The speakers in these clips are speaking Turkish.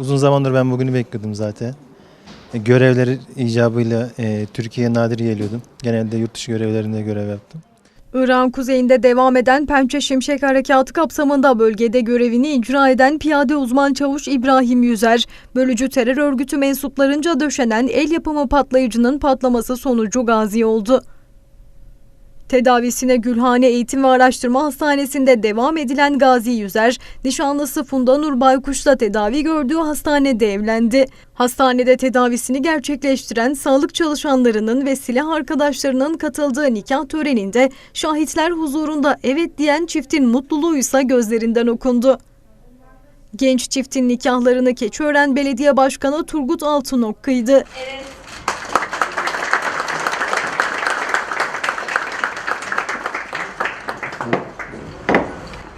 Uzun zamandır ben bugünü bekliyordum zaten. E, Görevleri icabıyla e, Türkiye'ye nadir geliyordum. Genelde yurt dışı görevlerinde görev yaptım. Irak'ın kuzeyinde devam eden Pençe Şimşek Harekatı kapsamında bölgede görevini icra eden piyade uzman çavuş İbrahim Yüzer, bölücü terör örgütü mensuplarınca döşenen el yapımı patlayıcının patlaması sonucu gazi oldu. Tedavisine Gülhane Eğitim ve Araştırma Hastanesi'nde devam edilen Gazi Yüzer, nişanlısı Funda Nur Baykuş'la tedavi gördüğü hastanede evlendi. Hastanede tedavisini gerçekleştiren sağlık çalışanlarının ve silah arkadaşlarının katıldığı nikah töreninde şahitler huzurunda evet diyen çiftin mutluluğu ise gözlerinden okundu. Genç çiftin nikahlarını Keçiören Belediye Başkanı Turgut Altınok kıydı.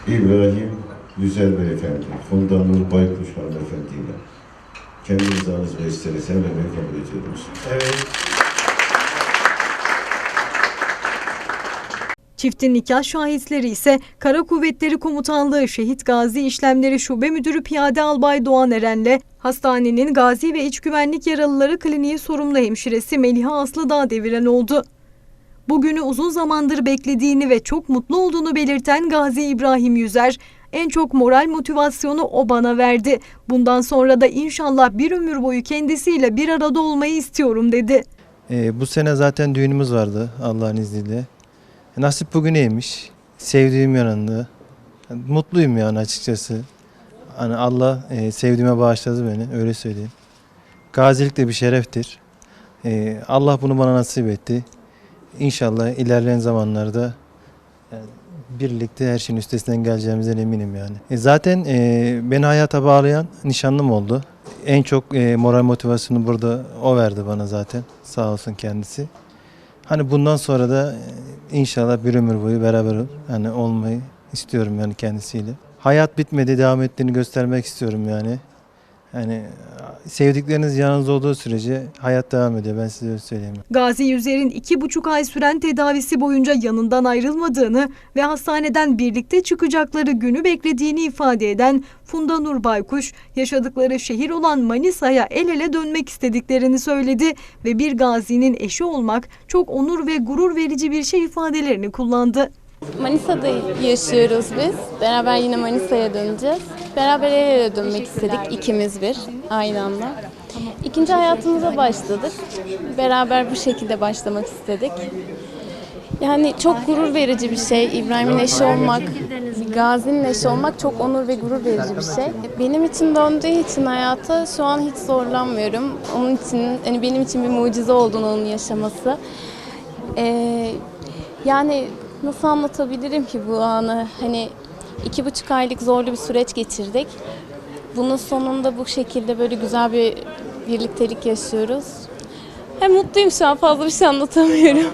İbrahim Güzel Beyefendi, Funda Nur Baykuş Hanımefendi ile kendi rızanız ve isteğiniz evlenmeyi kabul ediyoruz. Çiftin nikah şahitleri ise Kara Kuvvetleri Komutanlığı Şehit Gazi İşlemleri Şube Müdürü Piyade Albay Doğan Eren'le hastanenin Gazi ve İç Güvenlik Yaralıları Kliniği sorumlu hemşiresi Meliha Aslıdağ deviren oldu. Bugünü uzun zamandır beklediğini ve çok mutlu olduğunu belirten Gazi İbrahim Yüzer, en çok moral motivasyonu o bana verdi. Bundan sonra da inşallah bir ömür boyu kendisiyle bir arada olmayı istiyorum dedi. E, bu sene zaten düğünümüz vardı Allah'ın izniyle. E, nasip bugüneymiş. Sevdiğim yanında. Mutluyum yani açıkçası. Hani Allah e, sevdiğime bağışladı beni öyle söyleyeyim. Gazilik de bir şereftir. E, Allah bunu bana nasip etti. İnşallah ilerleyen zamanlarda yani birlikte her şeyin üstesinden geleceğimizden eminim yani. E, zaten e, beni hayata bağlayan nişanlım oldu. En çok e, moral motivasyonu burada o verdi bana zaten. Sağ olsun kendisi. Hani bundan sonra da e, inşallah bir ömür boyu beraber hani olmayı istiyorum yani kendisiyle. Hayat bitmedi, devam ettiğini göstermek istiyorum yani. Yani sevdikleriniz yanınızda olduğu sürece hayat devam ediyor. Ben size öyle söyleyeyim. Gazi Yüzer'in iki buçuk ay süren tedavisi boyunca yanından ayrılmadığını ve hastaneden birlikte çıkacakları günü beklediğini ifade eden Funda Nur Baykuş, yaşadıkları şehir olan Manisa'ya el ele dönmek istediklerini söyledi ve bir gazinin eşi olmak çok onur ve gurur verici bir şey ifadelerini kullandı. Manisa'da yaşıyoruz biz. Beraber yine Manisa'ya döneceğiz. Beraber el ele dönmek istedik ikimiz bir aynı anda. İkinci hayatımıza başladık. Beraber bu şekilde başlamak istedik. Yani çok gurur verici bir şey. İbrahim'in eşi olmak, gazinin eşi olmak çok onur ve gurur verici bir şey. Benim için döndüğü için hayata şu an hiç zorlanmıyorum. Onun için, hani benim için bir mucize olduğunu onun yaşaması. Ee, yani nasıl anlatabilirim ki bu anı? Hani iki buçuk aylık zorlu bir süreç geçirdik. Bunun sonunda bu şekilde böyle güzel bir birliktelik yaşıyoruz. Hem mutluyum şu an fazla bir şey anlatamıyorum.